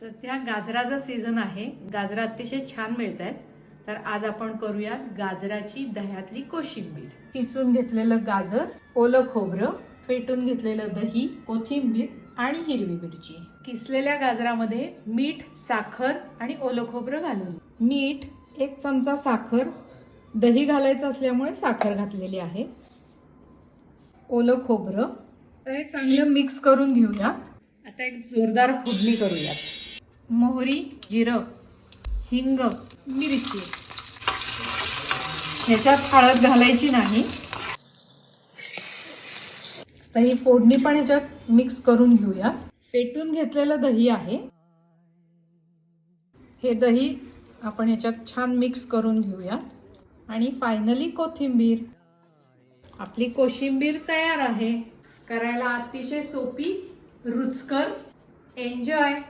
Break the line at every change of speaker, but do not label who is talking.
सध्या गाजराचा सीझन आहे. गाजरं अतिशय छान मिळत आहेत तर आज आपण करूयात गाजराची दह्यातली कोशिंबीर. किसून घेतलेलं गाजर ओलं खोबरं फेटून घेतलेलं दही कोथिंबीर आणि हिरवी मिरची. किसलेल्या गाजरामध्ये मीठ साखर आणि ओलं खोबरं घालून. मीठ एक चमचा साखर. दही घालायचं असल्यामुळे साखर घातलेली आहे. ओलं खोबरं. हे चांगलं मिक्स करून घेऊया. आता एक जोरदार फोडणी करूयात. मोहरी जिरं हिंग मिरची. ह्याच्यात हळद घालायची नाही. तर ही फोडणी पण ह्याच्यात मिक्स करून घेऊया. फेटून घेतलेलं दही आहे. हे दही आपण ह्याच्यात छान मिक्स करून घेऊया. आणि फायनली कोथिंबीर. आपली कोशिंबीर तयार आहे. करायला अतिशय सोपी रुचकर. एन्जॉय